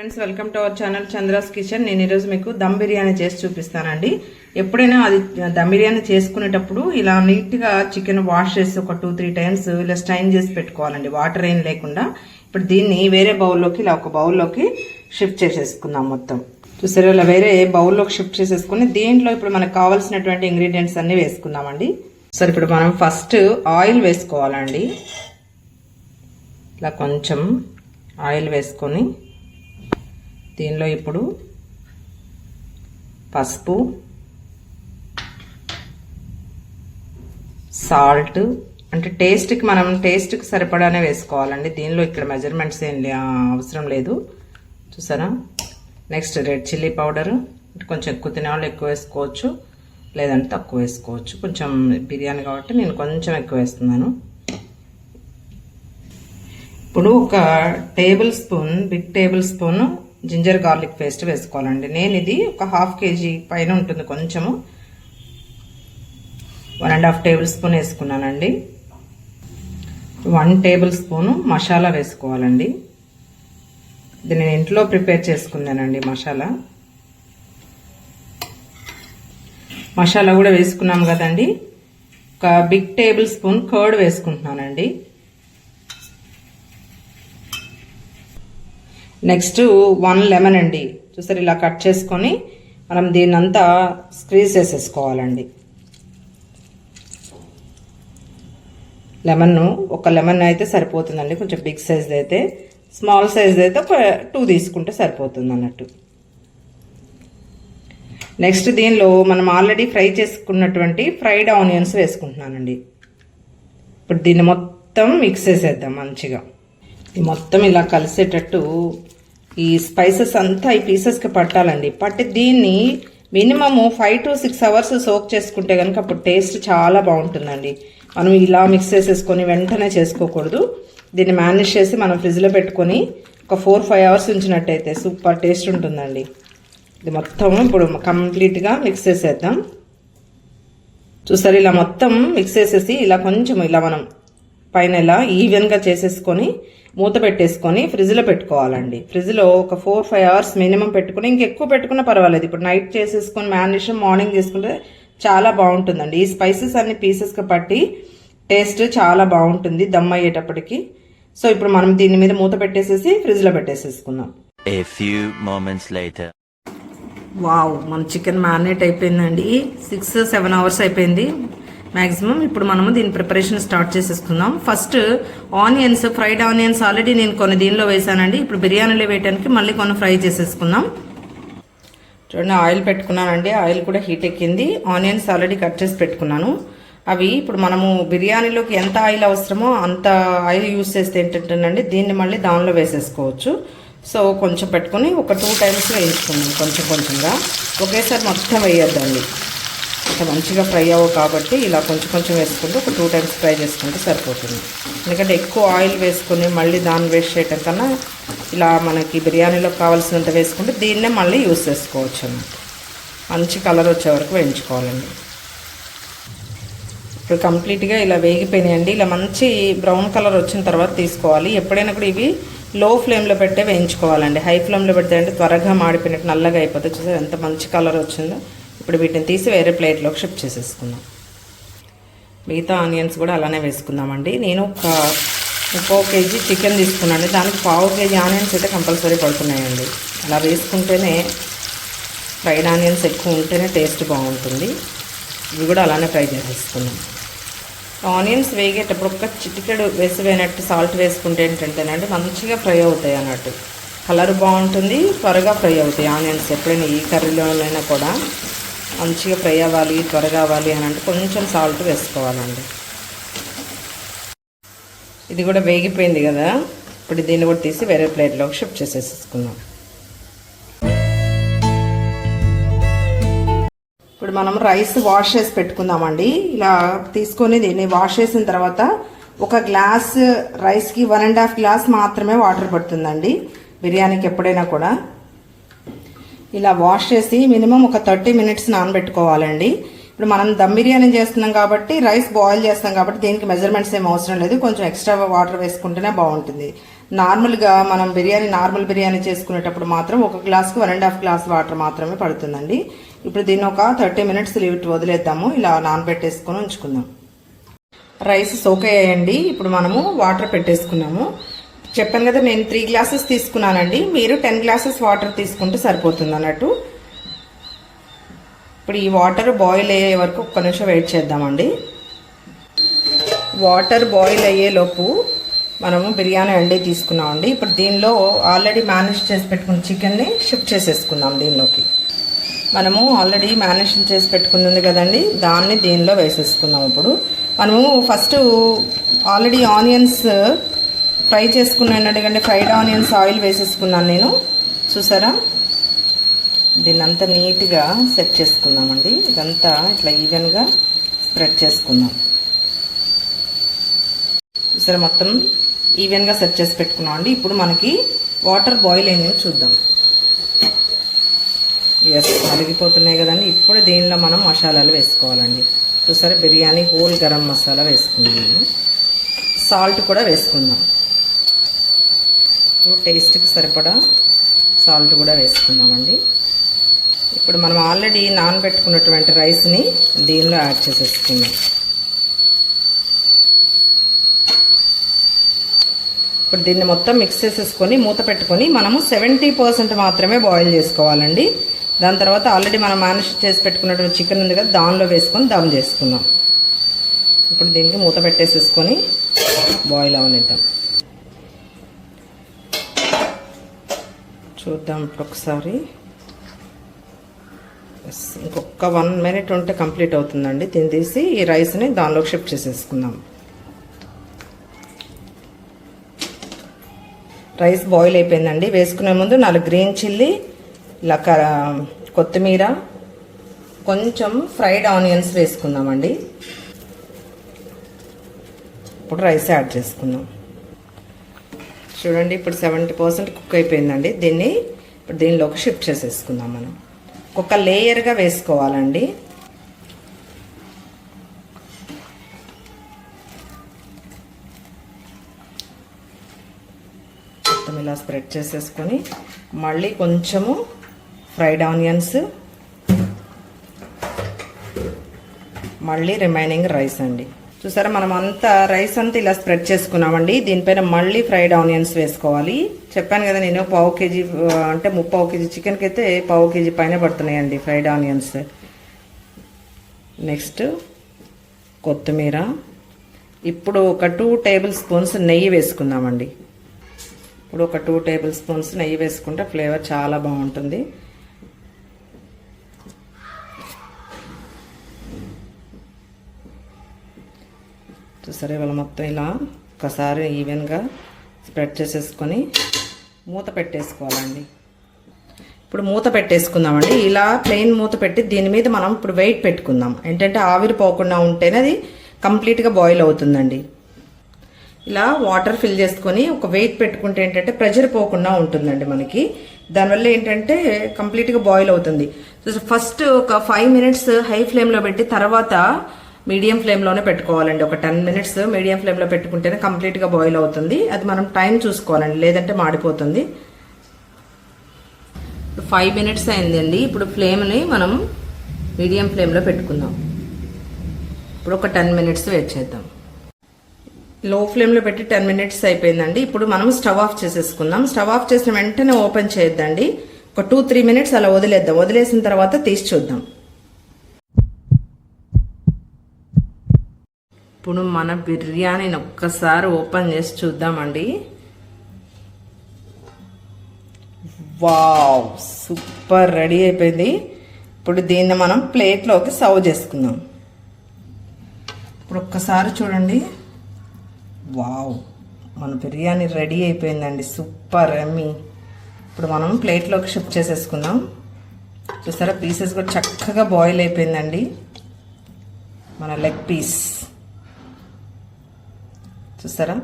Friends welcome to our channel Chandra's kitchen నేను ఈరోజు మీకు దమ్ బిర్యానీ చేసి చూపిస్తానండి. ఎప్పుడైనా అది దమ్ బిర్యానీ చేసుకునేటప్పుడు ఇలా నీట్గా చికెన్ వాష్ చేసి ఒక టూ త్రీ టైమ్స్ ఇలా స్టైన్ చేసి పెట్టుకోవాలండి. వాటర్ ఏం లేకుండా. ఇప్పుడు దీన్ని వేరే బౌల్లోకి ఇలా ఒక బౌల్లోకి షిఫ్ట్ చేసేసుకుందాం మొత్తం. చూసారు ఇలా వేరే బౌల్లోకి షిఫ్ట్ చేసేసుకుని దీంట్లో ఇప్పుడు మనకు కావాల్సినటువంటి ఇంగ్రీడియంట్స్ అన్ని వేసుకుందామండి. సరే ఇప్పుడు మనం ఫస్ట్ ఆయిల్ వేసుకోవాలండి. ఇలా కొంచెం ఆయిల్ వేసుకొని దీనిలో ఇప్పుడు పసుపు సాల్ట్ అంటే టేస్ట్కి మనం టేస్ట్కి సరిపడానే వేసుకోవాలండి. దీనిలో ఇక్కడ మెజర్మెంట్స్ ఏం లే- అవసరం లేదు. చూసారా? నెక్స్ట్ రెడ్ చిల్లీ పౌడర్ కొంచెం ఎక్కువ తినేవాళ్ళు ఎక్కువ వేసుకోవచ్చు. లేదంటే తక్కువ వేసుకోవచ్చు. కొంచెం బిర్యానీ కాబట్టి నేను కొంచెం ఎక్కువ వేస్తున్నాను. ఇప్పుడు ఒక tablespoon big tablespoon ginger garlic paste వేసుకోవాలండి. నేను ఇది ఒక హాఫ్ కేజీ పైన ఉంటుంది కొంచెము. One and half tablespoon వేసుకున్నానండి. వన్ టేబుల్ స్పూన్ మసాలా వేసుకోవాలండి. ఇది నేను ఇంట్లో ప్రిపేర్ చేసుకున్నానండి మసాలా. మసాలా కూడా వేసుకున్నాం కదండి. ఒక బిగ్ టేబుల్ స్పూన్ కర్డ్ వేసుకుంటున్నానండి. నెక్స్ట్ వన్ లెమన్ అండి. చూసారు ఇలా కట్ చేసుకొని మనం దీన్నంతా స్క్రీజ్ చేసేసుకోవాలండి. లెమన్ ఒక లెమన్ అయితే సరిపోతుందండి. కొంచెం బిగ్ సైజ్ అయితే స్మాల్ సైజ్ అయితే ఒక టూ తీసుకుంటే సరిపోతుంది అన్నట్టు. నెక్స్ట్ దీనిలో మనం ఆల్రెడీ ఫ్రై చేసుకున్నటువంటి ఫ్రైడ్ ఆనియన్స్ వేసుకుంటున్నానండి. ఇప్పుడు దీన్ని మొత్తం మిక్స్ చేసేద్దాం మంచిగా. ఇది మొత్తం ఇలా కలిసేటట్టు ఈ స్పైసెస్ అంతా ఈ పీసెస్కి పట్టాలండి. పట్టి దీన్ని minimum five to six hours soak చేసుకుంటే కనుక అప్పుడు టేస్ట్ చాలా బాగుంటుందండి. మనం ఇలా మిక్స్ చేసేసుకొని వెంటనే చేసుకోకూడదు. దీన్ని మేనేజ్ చేసి మనం ఫ్రిడ్జ్లో పెట్టుకొని ఒక ఫోర్ ఫైవ్ అవర్స్ ఉంచినట్టయితే సూపర్ టేస్ట్ ఉంటుందండి. ఇది మొత్తం ఇప్పుడు కంప్లీట్గా మిక్స్ చేసేద్దాం. చూసారు ఇలా మొత్తం మిక్స్ చేసేసి ఇలా కొంచెం ఇలా మనం పైన ఇలా ఈవెన్గా చేసేసుకొని మూత పెట్టేసుకొని ఫ్రిడ్జ్లో పెట్టుకోవాలండి. ఫ్రిడ్జ్లో ఒక ఫోర్ ఫైవ్ అవర్స్ మినిమం పెట్టుకుని ఇంకెక్కువ పెట్టుకున్నా పర్వాలేదు. ఇప్పుడు నైట్ చేసేసుకొని మ్యారినేషన్ మార్నింగ్ చేసుకుంటే చాలా బాగుంటుందండి. ఈ స్పైసెస్ అన్ని పీసెస్కి పట్టి టేస్ట్ చాలా బాగుంటుంది దమ్ అయ్యేటప్పటికి. సో ఇప్పుడు మనం దీని మీద మూత పెట్టేసేసి ఫ్రిడ్జ్లో పెట్టేసేసుకుందాం. A few moments later. Wow మన చికెన్ మ్యారినేట్ అయిపోయిందండి. సిక్స్ సెవెన్ అవర్స్ అయిపోయింది. మ్యాక్సిమం ఇప్పుడు మనము దీని ప్రిపరేషన్ స్టార్ట్ చేసేసుకుందాం. First onions fried onions already నేను కొన్ని దీనిలో వేసానండి. ఇప్పుడు బిర్యానీలో వేయడానికి మళ్ళీ కొన్ని ఫ్రై చేసేసుకుందాం. చూడండి ఆయిల్ పెట్టుకున్నానండి. ఆయిల్ కూడా హీట్ ఎక్కింది. ఆనియన్స్ ఆల్రెడీ కట్ చేసి పెట్టుకున్నాను. అవి ఇప్పుడు మనము బిర్యానీలోకి ఎంత ఆయిల్ అవసరమో అంత ఆయిల్ యూస్ చేస్తే ఏంటంటేనండి దీన్ని మళ్ళీ దానిలో వేసేసుకోవచ్చు. సో కొంచెం పెట్టుకొని ఒక టూ టైమ్స్ వేయించుకుందాం కొంచెం కొంచెంగా. ఒకేసారి మొత్తం వేయొద్దండి. అంత మంచిగా ఫ్రై అవ్వవు కాబట్టి ఇలా కొంచెం కొంచెం వేసుకుంటూ ఒక టూ టైమ్స్ ఫ్రై చేసుకుంటే సరిపోతుంది. ఎందుకంటే ఎక్కువ ఆయిల్ వేసుకొని మళ్ళీ దాన్ని వేస్ట్ చేయటం కన్నా ఇలా మనకి బిర్యానీలో కావాల్సినంత వేసుకుంటే దీన్నే మళ్ళీ యూస్ చేసుకోవచ్చు అన్నమాట. మంచి కలర్ వచ్చే వరకు వేయించుకోవాలండి. ఇప్పుడు కంప్లీట్గా ఇలా వేగిపోయినాయండి. ఇలా మంచి బ్రౌన్ కలర్ వచ్చిన తర్వాత తీసుకోవాలి. ఎప్పుడైనా కూడా ఇవి లో ఫ్లేమ్లో పెట్టే వేయించుకోవాలండి. హై ఫ్లేమ్లో పెడితే అంటే త్వరగా మాడిపోయినట్టు నల్లగా అయిపోతుంది చూసారు ఎంత మంచి కలర్ వచ్చిందో. ఇప్పుడు వీటిని తీసి వేరే ప్లేట్లోకి షిఫ్ట్ చేసేసుకుందాం. మిగతా ఆనియన్స్ కూడా అలానే వేసుకుందామండి. నేను ఒక ముప్పో కేజీ చికెన్ తీసుకున్నాను. దానికి పావు కేజీ ఆనియన్స్ అయితే కంపల్సరీ పడుతున్నాయండి. అలా వేసుకుంటేనే ఫ్రైడ్ ఆనియన్స్ ఎక్కువ ఉంటేనే టేస్ట్ బాగుంటుంది. ఇవి కూడా అలానే ఫ్రై చేసేసుకున్నాం ఆనియన్స్ వేగేటప్పుడు ఒక చిటికెడు వేసిపోయినట్టు సాల్ట్ వేసుకుంటే ఏంటంటేనంటే మంచిగా ఫ్రై అవుతాయి అన్నట్టు. కలర్ బాగుంటుంది త్వరగా ఫ్రై అవుతాయి ఆనియన్స్. ఎప్పుడైనా ఈ కర్రీలోనైనా కూడా. మంచిగా ఫ్రై అవ్వాలి త్వరగా అవ్వాలి అని అంటే కొంచెం సాల్ట్ వేసుకోవాలండి. ఇది కూడా వేగిపోయింది కదా? ఇప్పుడు దీన్ని కూడా తీసి వేరే ప్లేట్లోకి షిఫ్ట్ చేసేసుకుందాం ఇప్పుడు మనం రైస్ వాష్ చేసి పెట్టుకుందామండి. ఇలా తీసుకొని దీన్ని వాష్ చేసిన తర్వాత ఒక గ్లాస్ రైస్కి వన్ అండ్ హాఫ్ గ్లాస్ మాత్రమే వాటర్ పడుతుందండి. బిర్యానీకి ఎప్పుడైనా కూడా. ఇలా వాష్ చేసి మినిమం ఒక థర్టీ మినిట్స్ నానబెట్టుకోవాలండి. ఇప్పుడు మనం దమ్ బిర్యానీ చేస్తున్నాం కాబట్టి రైస్ బాయిల్ చేస్తాం కాబట్టి దీనికి మెజర్మెంట్స్ ఏం అవసరం లేదు. కొంచెం ఎక్స్ట్రా వాటర్ వేసుకుంటేనే బాగుంటుంది. నార్మల్గా మనం బిర్యానీ నార్మల్ బిర్యానీ చేసుకునేటప్పుడు మాత్రం ఒక గ్లాస్కి one and half glass water మాత్రమే పడుతుందండి. ఇప్పుడు దీన్ని ఒక థర్టీ మినిట్స్ లీవ్ వదిలేద్దాము. ఇలా నానబెట్టేసుకొని ఉంచుకుందాం. రైస్ సోక్ అయ్యాయండి. ఇప్పుడు మనము వాటర్ పెట్టేసుకున్నాము. చెప్పాను కదా నేను త్రీ గ్లాసెస్ తీసుకున్నానండి. మీరు టెన్ గ్లాసెస్ వాటర్ తీసుకుంటే సరిపోతుంది అన్నట్టు. ఇప్పుడు ఈ వాటర్ బాయిల్ అయ్యే వరకు ఒక్క నిమిషం వెయిట్ చేద్దామండి. వాటర్ బాయిల్ అయ్యేలోపు మనము బిర్యానీ అండి తీసుకున్నామండి. ఇప్పుడు దీనిలో ఆల్రెడీ మేనేజ్ చేసి పెట్టుకున్న చికెన్ని షిఫ్ట్ చేసేసుకుందాం దీనిలోకి. మనము ఆల్రెడీ మేనేజ్ చేసి పెట్టుకుంది కదండి దాన్ని దీనిలో వేసేసుకుందాం ఇప్పుడు. మనము ఫస్ట్ ఆల్రెడీ ఆనియన్స్ ఫ్రై చేసుకున్నాను ఎందుకంటే ఫ్రైడ్ ఆనియన్స్ ఆయిల్ వేసేసుకున్నాను నేను. చూసారా? దీన్ని అంతా నీట్గా సెట్ చేసుకుందామండి. ఇదంతా ఇట్లా ఈవెన్గా స్ప్రెడ్ చేసుకుందాం. చూసారా? మొత్తం ఈవెన్గా సెట్ చేసి పెట్టుకున్నాం అండి ఇప్పుడు మనకి వాటర్ బాయిల్ అయింది చూద్దాం. ఎస్ అరిగిపోతున్నాయి కదండి. ఇప్పుడు దీనిలో మనం మసాలాలు వేసుకోవాలండి. చూసారా? బిర్యానీ హోల్ గరం మసాలా వేసుకుందాం సాల్ట్ కూడా వేసుకుందాం. ఇప్పుడు టేస్ట్కి సరిపడా సాల్ట్ కూడా వేసుకున్నామండి ఇప్పుడు మనం ఆల్రెడీ నానబెట్టుకున్నటువంటి రైస్ని దీనిలో యాడ్ చేసేసుకున్నాం ఇప్పుడు దీన్ని మొత్తం మిక్స్ చేసేసుకొని మూత పెట్టుకొని మనము సెవెంటీ పర్సెంట్ మాత్రమే బాయిల్ చేసుకోవాలండి. దాని తర్వాత ఆల్రెడీ మనం మేనేజ్ చేసి పెట్టుకున్నటువంటి చికెన్ ఉంది కదా దానిలో వేసుకొని దమ్ చేసుకుందాం. ఇప్పుడు దీనికి మూత పెట్టేసేసుకొని బాయిల్ అవనిద్దాం. చూద్దాం ఇప్పుడు ఒకసారి ఇంకొక వన్ మినిట్ ఉంటే కంప్లీట్ అవుతుందండి. దీన్ని తీసి ఈ రైస్ని దానిలోకి షిఫ్ట్ చేసేసుకుందాం. రైస్ బాయిల్ అయిపోయిందండి. వేసుకునే ముందు నాలుగు గ్రీన్ చిల్లీ ఇలా కొత్తిమీర కొంచెం ఫ్రైడ్ ఆనియన్స్ వేసుకుందామండి. ఇప్పుడు రైస్ యాడ్ చేసుకుందాం. చూడండి ఇప్పుడు సెవెంటీ పర్సెంట్ కుక్ అయిపోయిందండి. దీన్ని ఇప్పుడు దీనిలోకి షిఫ్ట్ చేసేసుకుందాం మనం. ఒక లేయర్గా వేసుకోవాలండి. మొత్తం ఇలా స్ప్రెడ్ చేసేసుకొని మళ్ళీ కొంచెము ఫ్రైడ్ ఆనియన్స్ మళ్ళీ రిమైనింగ్ రైస్ అండి. చూసారా మనం అంతా రైస్ అంతా ఇలా స్ప్రెడ్ చేసుకున్నామండి. దీనిపైన మళ్ళీ ఫ్రైడ్ ఆనియన్స్ వేసుకోవాలి. చెప్పాను కదా నేను పావు కేజీ అంటే ముప్పావు కేజీ చికెన్కి అయితే పావు కేజీ పైన పడుతున్నాయండి ఫ్రైడ్ ఆనియన్స్. నెక్స్ట్ కొత్తిమీర. ఇప్పుడు ఒక టూ టేబుల్ స్పూన్స్ నెయ్యి వేసుకుందామండి. ఇప్పుడు ఒక టూ టేబుల్ స్పూన్స్ నెయ్యి వేసుకుంటే ఫ్లేవర్ చాలా బాగుంటుంది. చూసారా ఇవాళ మొత్తం ఇలా ఒకసారి ఈవెన్గా స్ప్రెడ్ చేసేసుకొని మూత పెట్టేసుకోవాలండి. ఇప్పుడు మూత పెట్టేసుకుందామండి. ఇలా ప్లెయిన్ మూత పెట్టి దీని మీద మనం ఇప్పుడు వెయిట్ పెట్టుకుందాం. ఏంటంటే ఆవిరి పోకుండా ఉంటేనే అది కంప్లీట్గా బాయిల్ అవుతుందండి. ఇలా వాటర్ ఫిల్ చేసుకొని ఒక వెయిట్ పెట్టుకుంటే ఏంటంటే ప్రెషర్ పోకుండా ఉంటుందండి మనకి. దానివల్ల ఏంటంటే కంప్లీట్గా బాయిల్ అవుతుంది. ఫస్ట్ ఒక ఫైవ్ మినిట్స్ హై ఫ్లేమ్లో పెట్టి తర్వాత మీడియం ఫ్లేమ్లోనే పెట్టుకోవాలండి. ఒక టెన్ మినిట్స్ మీడియం ఫ్లేమ్లో పెట్టుకుంటేనే కంప్లీట్గా బాయిల్ అవుతుంది. అది మనం టైం చూసుకోవాలండి. లేదంటే మాడిపోతుంది. ఫైవ్ మినిట్స్ అయిందండి. ఇప్పుడు ఫ్లేమ్ని మనం మీడియం ఫ్లేమ్లో పెట్టుకుందాం. ఇప్పుడు ఒక టెన్ మినిట్స్ వెయిట్ చేద్దాం. లో ఫ్లేమ్లో పెట్టి టెన్ మినిట్స్ అయిపోయిందండి. ఇప్పుడు మనం స్టవ్ ఆఫ్ చేసేసుకుందాం. స్టవ్ ఆఫ్ చేసిన వెంటనే ఓపెన్ చేయొద్దండి. ఒక టూ త్రీ మినిట్స్ అలా వదిలేద్దాం. వదిలేసిన తర్వాత తీసి చూద్దాం. ఇప్పుడు మన బిర్యానీని ఒక్కసారి ఓపెన్ చేసి చూద్దామండి. వావ్ సూపర్ రెడీ అయిపోయింది. ఇప్పుడు దీన్ని మనం ప్లేట్లోకి సర్వ్ చేసుకుందాం. ఇప్పుడు ఒక్కసారి చూడండి. వావ్ మన బిర్యానీ రెడీ అయిపోయిందండి. సూపర్ ఎమ్మి ఇప్పుడు మనం ప్లేట్లోకి షిఫ్ట్ చేసేసుకుందాం. చూసారా పీసెస్ కూడా చక్కగా బాయిల్ అయిపోయిందండి. మన లెగ్ పీస్. చూసారా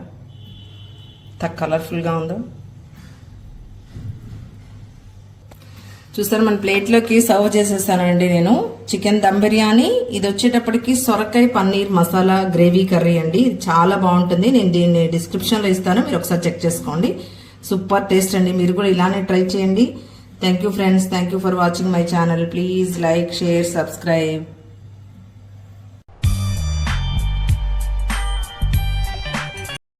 ఎంత కలర్ఫుల్గా ఉందో? చూసారు మన ప్లేట్లోకి సర్వ్ చేసేసానండి నేను. చికెన్ దమ్ బిర్యానీ ఇది వచ్చేటప్పటికి సొరకాయ పన్నీర్ మసాలా గ్రేవీ కర్రీ అండి. ఇది చాలా బాగుంటుంది. నేను దీన్ని డిస్క్రిప్షన్లో ఇస్తాను. మీరు ఒకసారి చెక్ చేసుకోండి. సూపర్ టేస్ట్ అండి. మీరు కూడా ఇలానే ట్రై చేయండి. Thank you friends thank you for watching my channel please like share subscribe